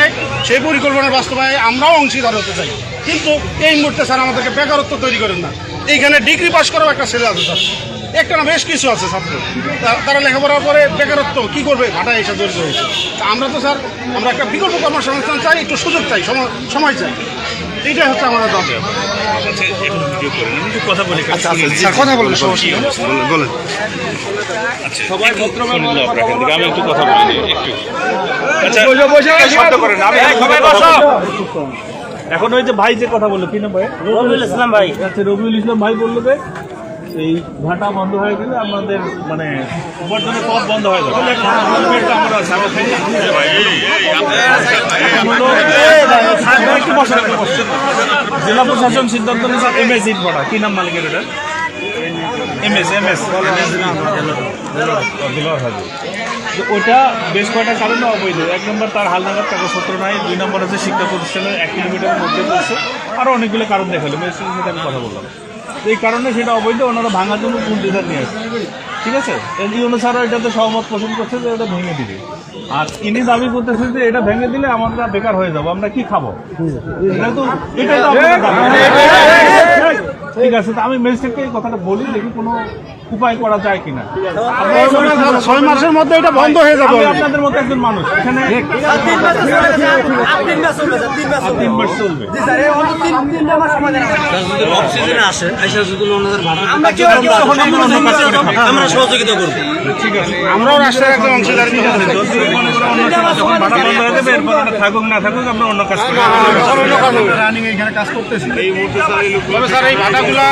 নেই, সেই পরিকল্পনার বাস্তবায় আমরাও অংশীদার হতে চাই। কিন্তু এই মুহূর্তে স্যার আমাদেরকে বেকারত্ব তৈরি করেন না। এইখানে ডিগ্রি পাশ করাও একটা ছেলে আছে স্যার। একটা না বেশ কিছু আছে ছাত্র। তারা লেখাপড়ার পরে বেকারত্ব কি করবে? ঘাটায় এসে জড়িত হয়েছে। তা আমরা তো স্যার, আমরা একটা বিকল্প কর্মসংস্থান চাই, একটু সুযোগ চাই, সময় চাই। এইটাই হচ্ছে আমাদের দাবি। আচ্ছা এখন ভিডিও করে নিন, একটু কথা বলি আচ্ছা আচ্ছা স্যার কথা বলুন সমস্যা বলেন, বলেন আচ্ছা সবাই শুনুন আপনার এখান থেকে আমি একটু কথা বলি একটু আচ্ছা করেন আমি সবাই বসো এখন ওই যে ভাই যে কথা বলল কি না ভাই রবিউল ইসলাম ভাই আচ্ছা রবিউল ইসলাম ভাই বলল যে এই ভাটা বন্ধ হয়ে গেলে আমাদের মানে উপার্জনের পথ বন্ধ হয়ে যাবে আমরা জেলা প্রশাসন সিদ্ধান্ত নিয়েছে এম এস ইট ভাটা কি নাম মালিকের এটা এম এস এম এস ওটা বেশ কয়টা কারণে অবৈধ। এক নম্বর তার হালনাগাদ কাগজপত্র নাই দুই নম্বর হচ্ছে শিক্ষা প্রতিষ্ঠানের এক কিলোমিটারের মধ্যে পড়ছে। আরও অনেকগুলো কারণ দেখাল ম্যাজিস্ট্রেটের সাথে আমি কথা বললাম। এই কারণে সেটা অবৈধ ওনারা ভাঙার জন্য পুনরুদ্ধার নিয়ে আসছে ঠিক আছে? এমনি অনুসারে এটাতে সহমত পোষণ করছে যে এটা ভেঙে দিবে। আর ইনি দাবি করতেছে যে এটা ভেঙে দিলে আমরা বেকার হয়ে যাব আমরা কি খাব এটা তো এটাই তো আপনাদের দাবি। ঠিক আছে তো আমি ম্যাজিস্ট্রেটকে এই কথাটা বলি দেখি কোনো উপায় করা যায় কিনা ছয় মাসের মধ্যে এটা বন্ধ হয়ে যাবে আপনাদের মতো একজন মানুষ এখানে তিন মাস চলবে অক্সিজেন আসে এসে যদি ওনাদের ভাড়া আমরা কেউ কেউ তখন আমরা অন্য কাজ করে খাব। আমরা সহযোগিতা করব ঠিক আছে আমরাও রাষ্ট্রের একটা মনে অন্য কাজ হয়ে থাকুক না থাকুক আমরা অন্য কাজ করি তবে স্যার এই ভাটাগুলা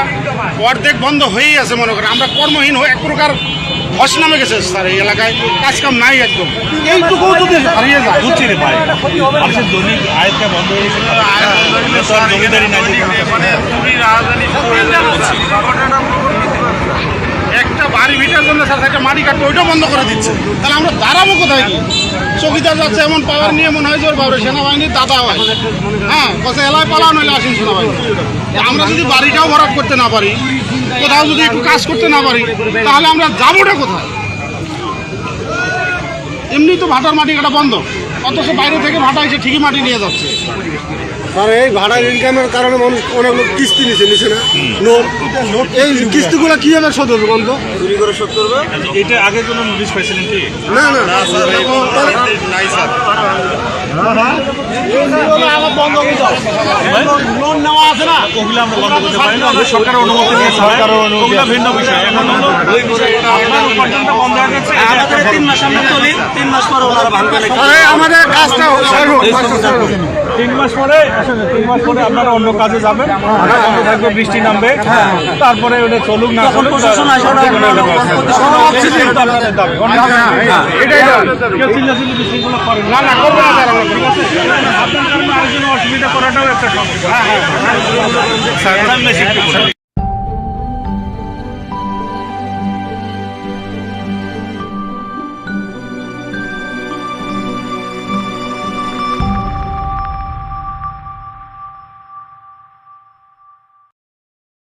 অর্ধেক বন্ধ হয়েই আছে মনে করেন। আমরা কর্মহীন হয়ে এক প্রকার ধস নামে গেছে স্যার এই এলাকায়। কাজ কাম নাই একদম। এইটুকু যদি হারিয়ে যায়। বুঝছি রে ভাই মানুষের দৈনিক আয়টা বন্ধ হয়ে গেছে। জমিদারি নাই। একটা বাড়ি ভিটার জন্য স্যার একটা মাটি কাটবে ওইটাও বন্ধ করে দিচ্ছে। তাহলে আমরা দাঁড়াবো কোথায়? কি চৌকিদার যাচ্ছে এমন পাওয়ার নিয়ে মনে হয় যে ওর বাবার সেনাবাহিনীর দাদা হয়। হ্যাঁ কথা এলাকায় পালাও নইলে আসেন সেনাবাহিনী। আমরা যদি বাড়িটাও ভরাট করতে না পারি, কোথাও যদি একটু কাজ করতে না পারি, তাহলে আমরা যাবোটা কোথায়? এমনি তো ভাটার মাটি কাটা বন্ধ। অথচ বাইরে থেকে ভাটা এসে ঠিকই মাটি নিয়ে যাচ্ছে। আর এই ভাড়ার ইনকামের কারণে মানুষ অনেক লোক কিস্তি নিচ্ছে নিচ্ছে না? লোন এই কিস্তিগুলো কীভাবে শোধ হবে বন্ধ চুরি করে শোধ করবে? এটা আগে কোনো নোটিশ পাইছিলেন কি? না না নাই স্যার। লোন নেওয়া আছে না ওগুলো আমরা বন্ধ করতে পারি না সরকারের অনুমতি নিয়ে সরকারের ওগুলো ভিন্ন বিষয় এখন আপনার বন্ধ হয়ে গেছে আমাদের তিন মাস আমরা চলি তিন মাস পরে ওনারা ভাঙবে আমাদের কাজটা। তিন মাস পরে তিন মাস পরে আপনারা অন্য কাজে যাবেন বন্ধ থাকবে বৃষ্টি নামবে তারপরে ওটা চলুক না চলুক প্রশাসন আপনাদের দাবি এটাই। কেউ চিল্লাচিল্লি বিশৃঙ্খলা করেন না করব না। আপনার কারণে আরেকজন অসুবিধা করাটাও একটা সমস্যা। হ্যাঁ হ্যাঁ।